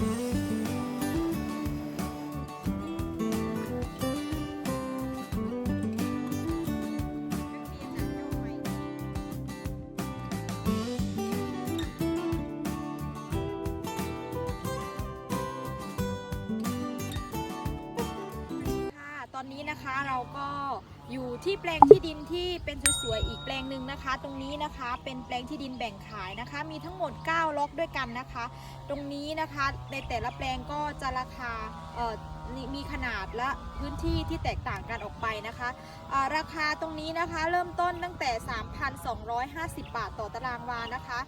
ค่ะตอนนี้นะคะเราก็ อยู่ที่แปลงที่ดินที่เป็นสวยๆอีกแปลงหนึ่งนะคะ ตรงนี้นะคะเป็นแปลงที่ดินแบ่งขายนะคะ มีทั้งหมด 9 ล็อกด้วยกันนะคะ ตรงนี้นะคะในแต่ละแปลงก็จะราคาเอ่อมีมีขนาดและพื้นที่ที่แตกต่างกันออกไปนะคะอ่าราคาตรงนี้นะคะเริ่มต้นตั้งแต่ 3,250 บาทต่อตารางวานะคะ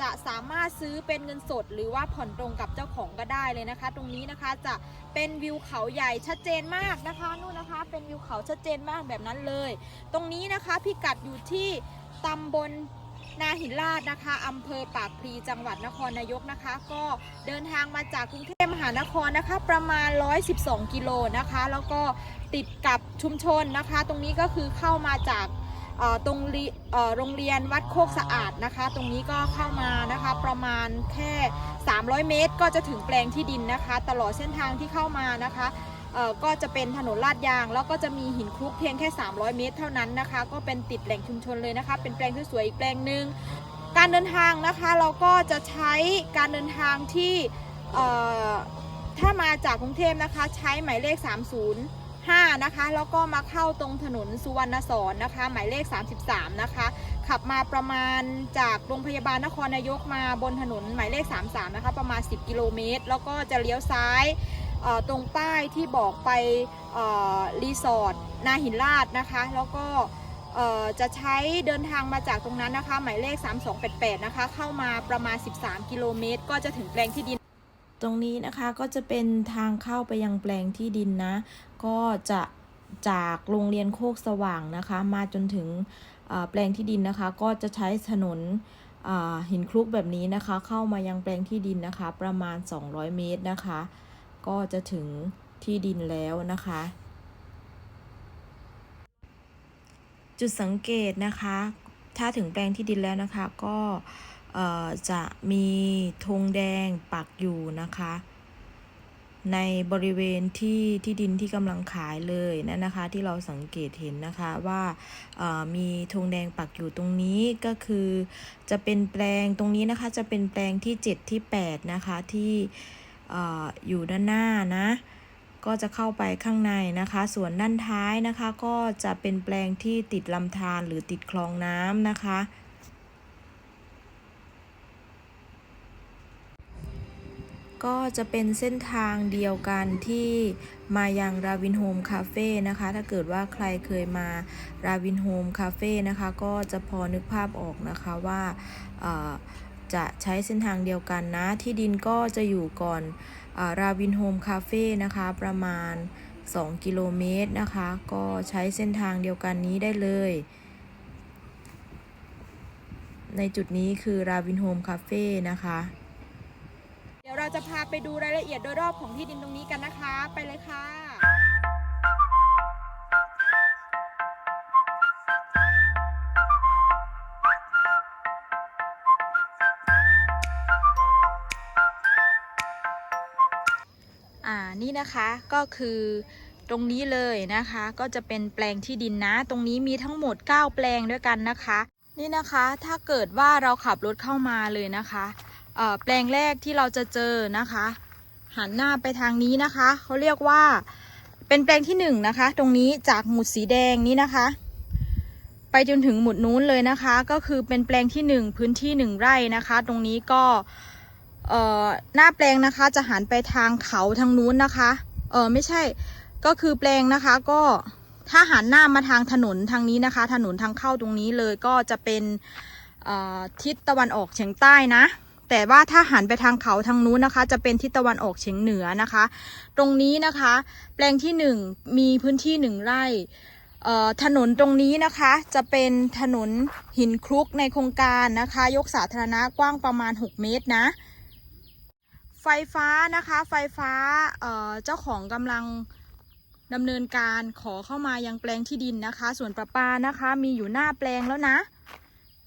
จะสามารถซื้อเป็นเงินสด หรือว่าผ่อนตรงกับเจ้าของก็ได้เลยนะคะ ตรงนี้นะคะจะเป็นวิวเขาใหญ่ชัดเจนมากนะคะนู่นนะคะ เป็นวิวเขาชัดเจนมากแบบนั้นเลย ตรงนี้นะคะพิกัดอยู่ที่ตำบลนาหินลาดนะคะอำเภอปากพลีจังหวัดนครนายกนะคะ ก็เดินทางมาจากกรุงเทพมหานครนะคะ ประมาณ 112 กิโลนะคะ แล้วก็ติดกับชุมชนนะคะ ตรงนี้ก็คือเข้ามาจาก ตรงโรงเรียนวัดโคกสะอาดนะคะ ตรงนี้ก็เข้ามานะคะประมาณแค่ 300 เมตร ก็จะถึงแปลงที่ดินนะคะ ตลอดเส้นทางที่เข้ามานะคะก็จะเป็นถนนลาดยาง แล้วก็จะมีหินคลุกเพียงแค่ 300 เมตร เท่านั้นนะคะ ก็เป็นติดแหล่งชุมชนเลยนะคะ เป็นแปลงที่สวยๆอีกแปลงหนึ่งการเดินทางนะคะเราก็จะใช้การเดินทางที่ถ้ามาจากกรุงเทพนะคะ ใช้หมายเลข 30 5นะคะ แล้วก็มาเข้าตรงถนนสุวรรณสอนนะคะ หมายเลข 33 นะคะ ขับมาประมาณจากโรงพยาบาลนครนายกมาบนถนนหมายเลข 33 นะคะ ประมาณ 10 กิโลเมตร แล้วก็จะเลี้ยวซ้ายตรงป้ายที่บอกไปรีสอร์ทนาหินลาดนะคะ แล้วก็จะใช้เดินทางมาจากตรงนั้นนะคะ หมายเลข 3288 นะคะ เข้ามาประมาณ 13 กิโลเมตร ก็จะถึงแปลงที่ดิน ตรงนี้นะคะก็จะเป็นทางเข้าไปยังแปลงที่ดินนะ ก็จะจากโรงเรียนโคกสว่างนะคะ มาจนถึงแปลงที่ดินนะคะ ก็จะใช้ถนนหินคลุกแบบนี้นะคะ เข้ามายังแปลงที่ดินนะคะ ประมาณ 200 เมตรนะคะ ก็จะถึงที่ดินแล้วนะคะ จุดสังเกตนะคะ ถ้าถึงแปลงที่ดินแล้วนะคะ ก็ จะมีธงแดงปักอยู่นะคะ ในบริเวณที่ที่ดินที่กำลังขายเลยนั่นนะคะ ที่เราสังเกตเห็นนะคะว่ามีธงแดงปักอยู่ตรงนี้ก็คือจะเป็นแปลงตรงนี้นะคะจะเป็นแปลงที่ 7 ที่ 8 นะคะที่เอ่อยู่ด้านหน้านะก็จะเข้าไปข้างในนะคะ ส่วนด้านท้ายนะคะ ก็จะเป็นแปลงที่ติดลำธารหรือติดคลองน้ำนะคะ ก็จะเป็นเส้นทางเดียวกันที่มายังราวินโฮมคาเฟ่นะคะ ถ้าเกิดว่าใครเคยมาราวินโฮมคาเฟ่นะคะ ก็จะพอนึกภาพออกนะคะว่าจะใช้เส้นทางเดียวกันนะ ที่ดินก็จะอยู่ก่อนราวินโฮมคาเฟ่นะคะ ประมาณ 2 กิโลเมตรนะคะ ก็ใช้เส้นทางเดียวกันนี้ได้เลย ในจุดนี้คือราวินโฮมคาเฟ่นะคะ เราจะพาไปดูรายละเอียดโดยรอบของที่ดินตรงนี้กันนะคะ ไปเลยค่ะ อ่า นี่นะคะก็คือตรงนี้เลยนะคะ ก็จะเป็นแปลงที่ดินนะ ตรงนี้มีทั้งหมด 9 แปลงด้วยกันนะคะ นี่นะคะ ถ้าเกิดว่าเราขับรถเข้ามาเลยนะคะ แปลงแรกที่เราจะเจอนะคะ หันหน้าไปทางนี้นะคะเขาเรียกว่าเป็นแปลงที่หนึ่งนะคะ ตรงนี้จากหมุดสีแดงนี้นะคะ ไปจนถึงหมุดนู้นเลยนะคะ ก็คือเป็นแปลงที่หนึ่งพื้นที่หนึ่งไร่นะคะ ตรงนี้ก็หน้าแปลงนะคะจะหันไปทางเขาทางนู้นนะคะเออไม่ใช่ก็คือแปลงนะคะก็ถ้าหันหน้ามาทางถนนทางนี้นะคะ ถนนทางเข้าตรงนี้เลยก็จะเป็นทิศตะวันออกเฉียงใต้นะ แต่ว่าถ้าหันไปทางเขาทางนู้นนะคะ จะเป็นทิศตะวันออกเฉียงเหนือนะคะ ตรงนี้นะคะ แปลงที่หนึ่งมีพื้นที่หนึ่งไร่ถนนตรงนี้นะคะจะเป็นถนนหินคลุกในโครงการนะคะ ยกสาธารณะกว้างประมาณ 6 เมตรนะ ไฟฟ้านะคะไฟฟ้าเเจ้าของกำลังดำเนินการขอเข้ามายังแปลงที่ดินนะคะ ส่วนประปานะคะมีอยู่หน้าแปลงแล้วนะ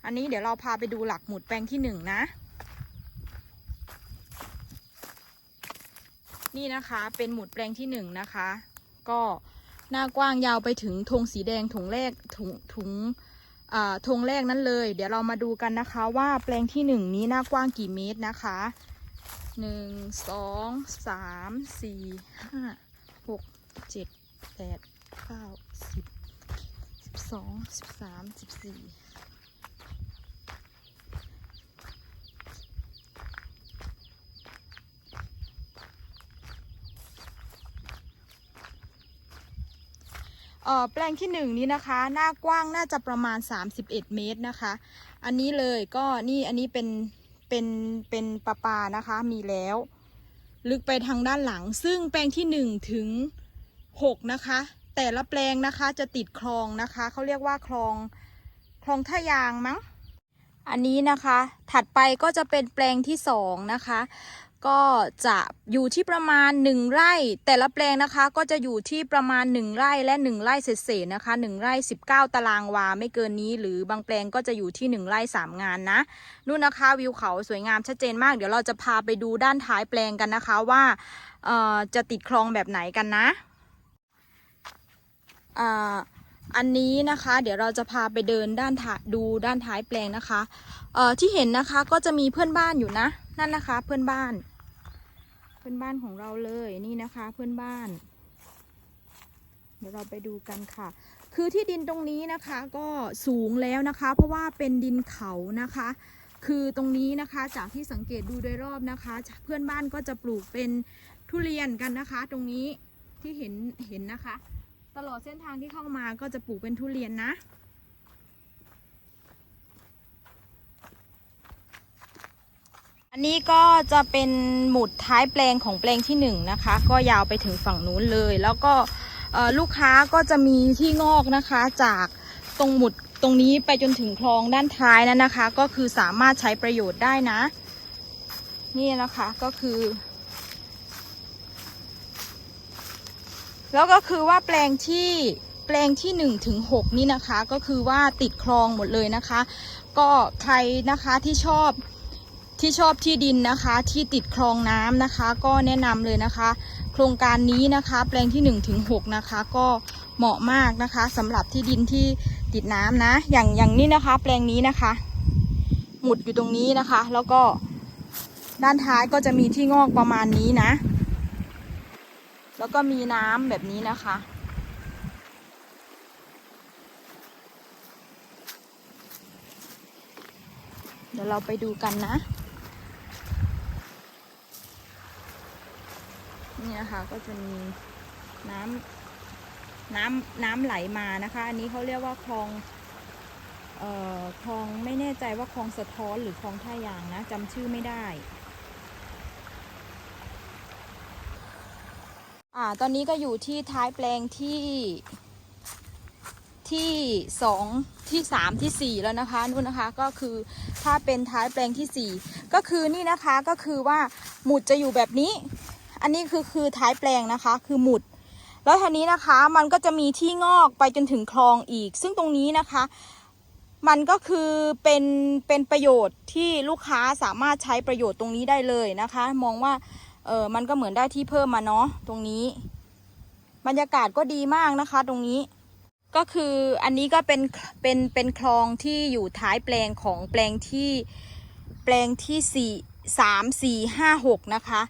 อันนี้เดี๋ยวเราพาไปดูหลักหมุดแปลงที่หนึ่งนะ นี่นะคะเป็นหมุดแปลงที่หนึ่งนะคะ ก็หน้ากว้างยาวไปถึงธงสีแดงถุงแรกถุงถุงอ่าธงแรกนั้นเลย เดี๋ยวเรามาดูกันนะคะว่าแปลงที่หนึ่งนี้หน้ากว้างกี่เมตรนะคะหนึ่งสองสามสี่ห้าหกเจ็ดแปดเก้าสิบสิบสองสิบสามสิบสี่ เอ่อแปลงที่หนึ่งนี้นะคะ หน้ากว้างน่าจะประมาณ 31 เมตรนะคะ อันนี้เลยก็นี่อันนี้เป็นเป็นเป็นปลาปานะคะมีแล้ว ลึกไปทางด้านหลัง ซึ่งแปลงที่หนึ่งถึงหกนะคะ แต่ละแปลงนะคะจะติดคลองนะคะเขาเรียกว่าคลองคลองท่ายางมั้งอันนี้นะคะถัดไปก็จะเป็นแปลงที่สองนะคะ ก็จะอยู่ที่ประมาณ 1 ไร่ แต่ละแปลงนะคะก็จะอยู่ที่ประมาณ 1 ไร่และ 1 ไร่เศษๆนะคะ1ไร่ 19 ตารางวาไม่เกินนี้ หรือบางแปลงก็จะอยู่ที่ 1 ไร่ 3 งานนะนู่นนะคะวิวเขาสวยงามชัดเจนมาก เดี๋ยวเราจะพาไปดูด้านท้ายแปลงกันนะคะว่าเอ่อจะติดคลองแบบไหนกันนะอ่าอันนี้นะคะเดี๋ยวเราจะพาไปเดินด้านท้ายดูด้านท้ายแปลงนะคะเอ่อที่เห็นนะคะก็จะมีเพื่อนบ้านอยู่นะนั่นนะคะเพื่อนบ้าน เพื่อนบ้านของเราเลยนี่นะคะเพื่อนบ้าน เดี๋ยวเราไปดูกันค่ะ คือที่ดินตรงนี้นะคะก็สูงแล้วนะคะ เพราะว่าเป็นดินเขานะคะ คือตรงนี้นะคะจากที่สังเกตดูโดยรอบนะคะ เพื่อนบ้านก็จะปลูกเป็นทุเรียนกันนะคะ ตรงนี้ที่เห็นเห็นนะคะ ตลอดเส้นทางที่เข้ามาก็จะปลูกเป็นทุเรียนนะ อันนี้ก็จะเป็นหมุดท้ายแปลงของแปลงที่หนึ่งนะคะ ก็ยาวไปถึงฝั่งนู้นเลย แล้วก็ลูกค้าก็จะมีที่งอกนะคะ จากตรงหมุดตรงนี้ไปจนถึงคลองด้านท้ายนั้นนะคะ ก็คือสามารถใช้ประโยชน์ได้นะ นี่นะคะก็คือ แล้วก็คือว่าแปลงที่แปลงที่หนึ่งถึงหกนี่นะคะ ก็คือว่าติดคลองหมดเลยนะคะ ก็ใครนะคะที่ชอบ ที่ชอบที่ดินนะคะที่ติดคลองน้ำนะคะ ก็แนะนำเลยนะคะ โครงการนี้นะคะ แปลงที่1ถึง6นะคะ ก็เหมาะมากนะคะสำหรับที่ดินที่ติดน้ำนะ อย่างอย่างนี้นะคะ แปลงนี้นะคะ หมุดอยู่ตรงนี้นะคะ แล้วก็ด้านท้ายก็จะมีที่งอกประมาณนี้นะ แล้วก็มีน้ำแบบนี้นะคะเดี๋ยวเราไปดูกันนะ นะคะ ก็จะมีน้ำน้ำน้ำไหลมานะคะ อันนี้เขาเรียกว่าคลองเอ่อคลองไม่แน่ใจว่าคลองสะท้อนหรือคลองท่ายางนะจำชื่อไม่ได้อ่าตอนนี้ก็อยู่ที่ท้ายแปลงที่ที่สองที่สามที่สี่แล้วนะคะนู่นนะคะก็คือถ้าเป็นท้ายแปลงที่สี่ก็คือนี่นะคะก็คือว่าหมุดจะอยู่แบบนี้ อันนี้คือคือท้ายแปลงนะคะ คือหมุด แล้วทีนี้นะคะมันก็จะมีที่งอกไปจนถึงคลองอีก ซึ่งตรงนี้นะคะ มันก็คือเป็นเป็นประโยชน์ที่ลูกค้าสามารถใช้ประโยชน์ตรงนี้ได้เลยนะคะ มองว่าเออมันก็เหมือนได้ที่เพิ่มมาเนาะตรงนี้ บรรยากาศก็ดีมากนะคะ ตรงนี้ก็คืออันนี้ก็เป็นเป็นเป็นคลองที่อยู่ท้ายแปลงของแปลงที่แปลงที่สี่สามสี่ห้าหกนะคะ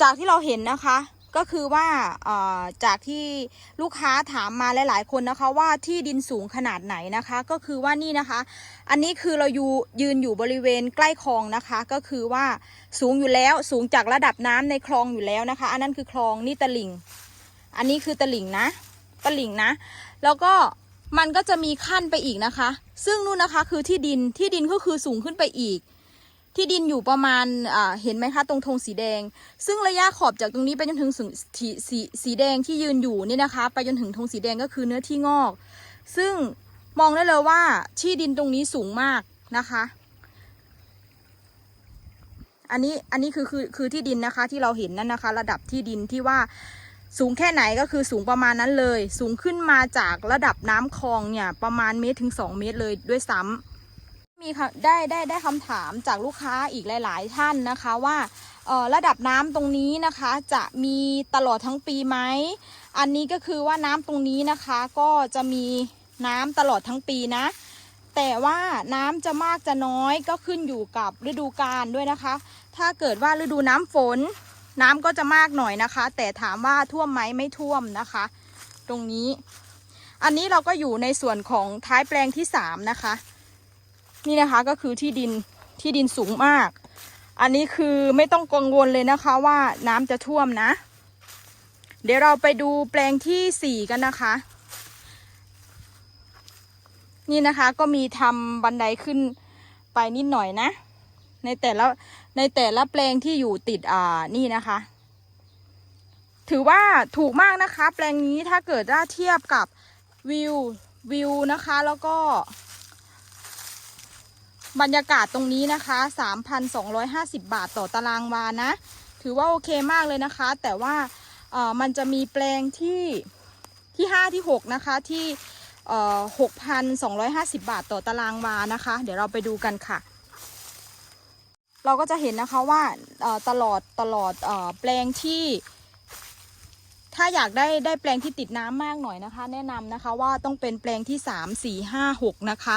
จากที่เราเห็นนะคะ ก็คือว่าจากที่ลูกค้าถามมาหลาย ๆ คนนะคะว่าที่ดินสูงขนาดไหนนะคะ ก็คือว่านี่นะคะ อันนี้คือเราอยู่ยืนอยู่บริเวณใกล้คลองนะคะ ก็คือว่าสูงอยู่แล้วสูงจากระดับน้ำในคลองอยู่แล้วนะคะ อันนั้นคือคลองนี่ตลิ่ง อันนี้คือตลิ่งนะตลิ่งนะ แล้วก็มันก็จะมีขั้นไปอีกนะคะ ซึ่งนู่นนะคะคือที่ดินที่ดินก็คือสูงขึ้นไปอีก ที่ดินอยู่ประมาณอ่าเห็นไหมคะตรงธงสีแดง ซึ่งระยะขอบจากตรงนี้ไปจนถึงสีสีสีแดงที่ยืนอยู่นี่นะคะ ไปจนถึงธงสีแดงก็คือเนื้อที่งอก ซึ่งมองได้เลยว่าที่ดินตรงนี้สูงมากนะคะ อันนี้อันนี้คือคือคือที่ดินนะคะที่เราเห็นนั่นนะคะ ระดับที่ดินที่ว่าสูงแค่ไหนก็คือสูงประมาณนั้นเลย สูงขึ้นมาจากระดับน้ำคลองเนี่ยประมาณเมตรถึง 2 เมตรเลยด้วยซ้ำ มีค่ะได้ได้ได้คำถามจากลูกค้าอีกหลาย ๆ ท่านนะคะว่าระดับน้ำตรงนี้นะคะจะมีตลอดทั้งปีไหม อันนี้ก็คือว่าน้ำตรงนี้นะคะก็จะมีน้ำตลอดทั้งปีนะ แต่ว่าน้ำจะมากจะน้อยก็ขึ้นอยู่กับฤดูกาลด้วยนะคะ ถ้าเกิดว่าฤดูน้ำฝน น้ำก็จะมากหน่อยนะคะ แต่ถามว่าท่วมไหมไม่ท่วมนะคะ ตรงนี้ อันนี้เราก็อยู่ในส่วนของท้ายแปลงที่สามนะคะ นี่นะคะก็คือที่ดินที่ดินสูงมาก อันนี้คือไม่ต้องกังวลเลยนะคะว่าน้ำจะท่วมนะ เดี๋ยวเราไปดูแปลงที่สี่กันนะคะ นี่นะคะก็มีทำบันไดขึ้นไปนิดหน่อยนะ ในแต่ละในแต่ละแปลงที่อยู่ติดอ่านี่นะคะ ถือว่าถูกมากนะคะ แปลงนี้ถ้าเกิดว่าเทียบกับวิววิวนะคะแล้วก็ บรรยากาศตรงนี้นะคะ 3,250 บาทต่อตารางวานะ ถือว่าโอเคมากเลยนะคะ แต่ว่าเออมันจะมีแปลงที่ที่ 5 ที่ 6 นะคะที่เอ่อ6,250 บาทต่อตารางวานะคะ เดี๋ยวเราไปดูกันค่ะ เราก็จะเห็นนะคะว่าตลอดตลอดแปลงที่ ถ้าอยากได้ได้แปลงที่ติดน้ำมากหน่อยนะคะ แนะนำนะคะว่าต้องเป็นแปลงที่ 3 4 5 6 นะคะ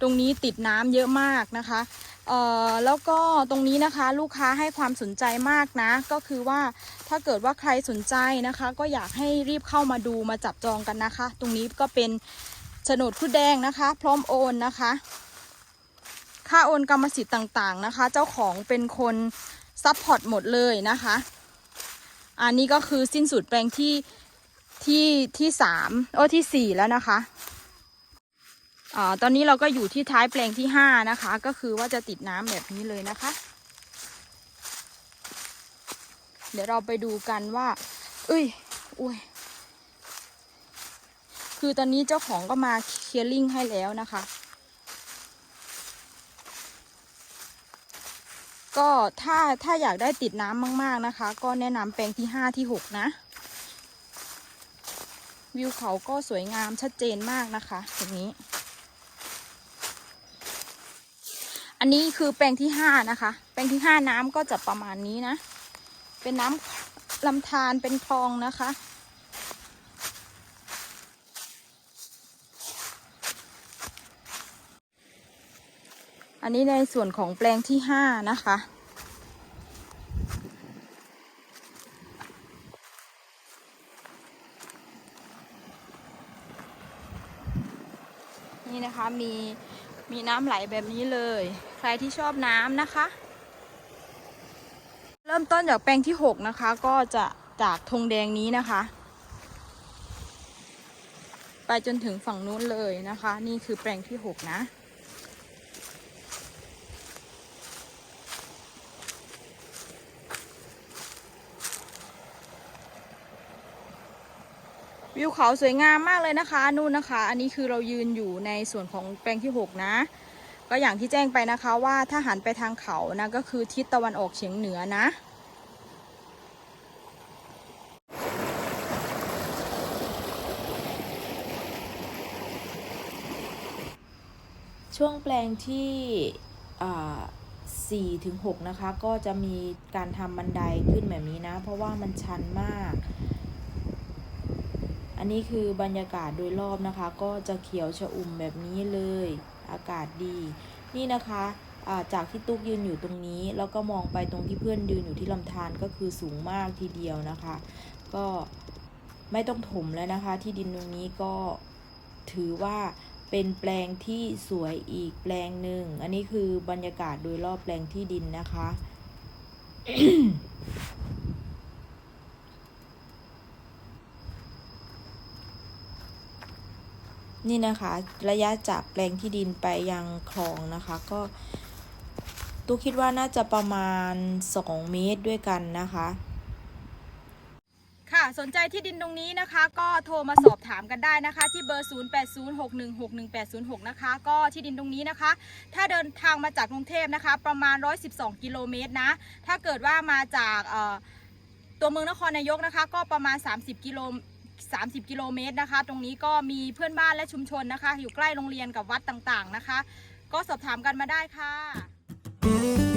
ตรงนี้ติดน้ำเยอะมากนะคะเอ่อแล้วก็ตรงนี้นะคะลูกค้าให้ความสนใจมากนะ ก็คือว่าถ้าเกิดว่าใครสนใจนะคะ ก็อยากให้รีบเข้ามาดูมาจับจองกันนะคะ ตรงนี้ก็เป็นโฉนดผู้แดงนะคะ พร้อมโอนนะคะ ค่าโอนกรรมสิทธิ์ต่างๆนะคะ เจ้าของเป็นคนซัพพอร์ตหมดเลยนะคะ อันนี้ก็คือสิ้นสุดแปลงที่ที่ที่สามโอ้ที่สี่แล้วนะคะ อตอนนี้เราก็อยู่ที่ท้ายแปลงที่ห้านะคะ ก็คือว่าจะติดน้ำแบบนี้เลยนะคะ เดี๋ยวเราไปดูกันว่า เอ้ยอุ้ยคือตอนนี้เจ้าของก็มาเคลียร์ลิงให้แล้วนะคะ ก็ถ้าถ้าอยากได้ติดน้ำมาก ๆนะคะ ก็แนะนำแปลงที่ห้าที่หกนะ วิวเขาก็สวยงามชัดเจนมากนะคะตรงนี้ อั นนี้คือแปลงที่ห้านะคะ แปลงที่ห้าน้ำก็จะประมาณนี้นะ เป็นน้ำลำธารเป็นคลองนะคะ อันนี้ในส่วนของแปลงที่ห้านะคะนี่นะคะมีมีน้ำไหลแบบนี้เลย ใครที่ชอบน้ำนะคะ เริ่มต้นจากแปลงที่ 6 นะคะ ก็จะจากธงแดงนี้นะคะ ไปจนถึงฝั่งนู้นเลยนะคะ นี่คือแปลงที่ 6 นะวิวเขาสวยงามมากเลยนะคะ นู่นนะคะ อันนี้คือเรายืนอยู่ในส่วนของแปลงที่ 6 นะ ก็อย่างที่แจ้งไปนะคะว่าถ้าหันไปทางเขานะก็คือทิศตะวันออกเฉียงเหนือนะ ช่วงแปลงที่สี่ถึงหกนะคะ ก็จะมีการทำบันไดขึ้นแบบนี้นะ เพราะว่ามันชันมาก อันนี้คือบรรยากาศโดยรอบนะคะ ก็จะเขียวชอุ่มแบบนี้เลย อากาศดี นี่นะคะจากที่ตุ๊กยืนอยู่ตรงนี้ แล้วก็มองไปตรงที่เพื่อนยืนอยู่ที่ลำธารก็คือสูงมากทีเดียวนะคะ ก็ไม่ต้องถมแล้วนะคะ ที่ดินตรงนี้ก็ถือว่าเป็นแปลงที่สวยอีกแปลงหนึ่ง อันนี้คือบรรยากาศโดยรอบแปลงที่ดินนะคะ นี่นะคะระยะจากแปลงที่ดินไปยังคลองนะคะ ก็ตู้คิดว่าน่าจะประมาณ 2 เมตรด้วยกันนะคะ ค่ะสนใจที่ดินตรงนี้นะคะ ก็โทรมาสอบถามกันได้นะคะ ที่เบอร์ 0806161806 นะคะ ก็ที่ดินตรงนี้นะคะ ถ้าเดินทางมาจากกรุงเทพนะคะ ประมาณ 112 กิโลเมตรนะ ถ้าเกิดว่ามาจากตัวเมืองนครนายกนะคะ ก็ประมาณ 30 กิโล 30 กิโลเมตรนะคะ ตรงนี้ก็มีเพื่อนบ้านและชุมชนนะคะ อยู่ใกล้โรงเรียนกับวัดต่างๆนะคะ ก็สอบถามกันมาได้ค่ะ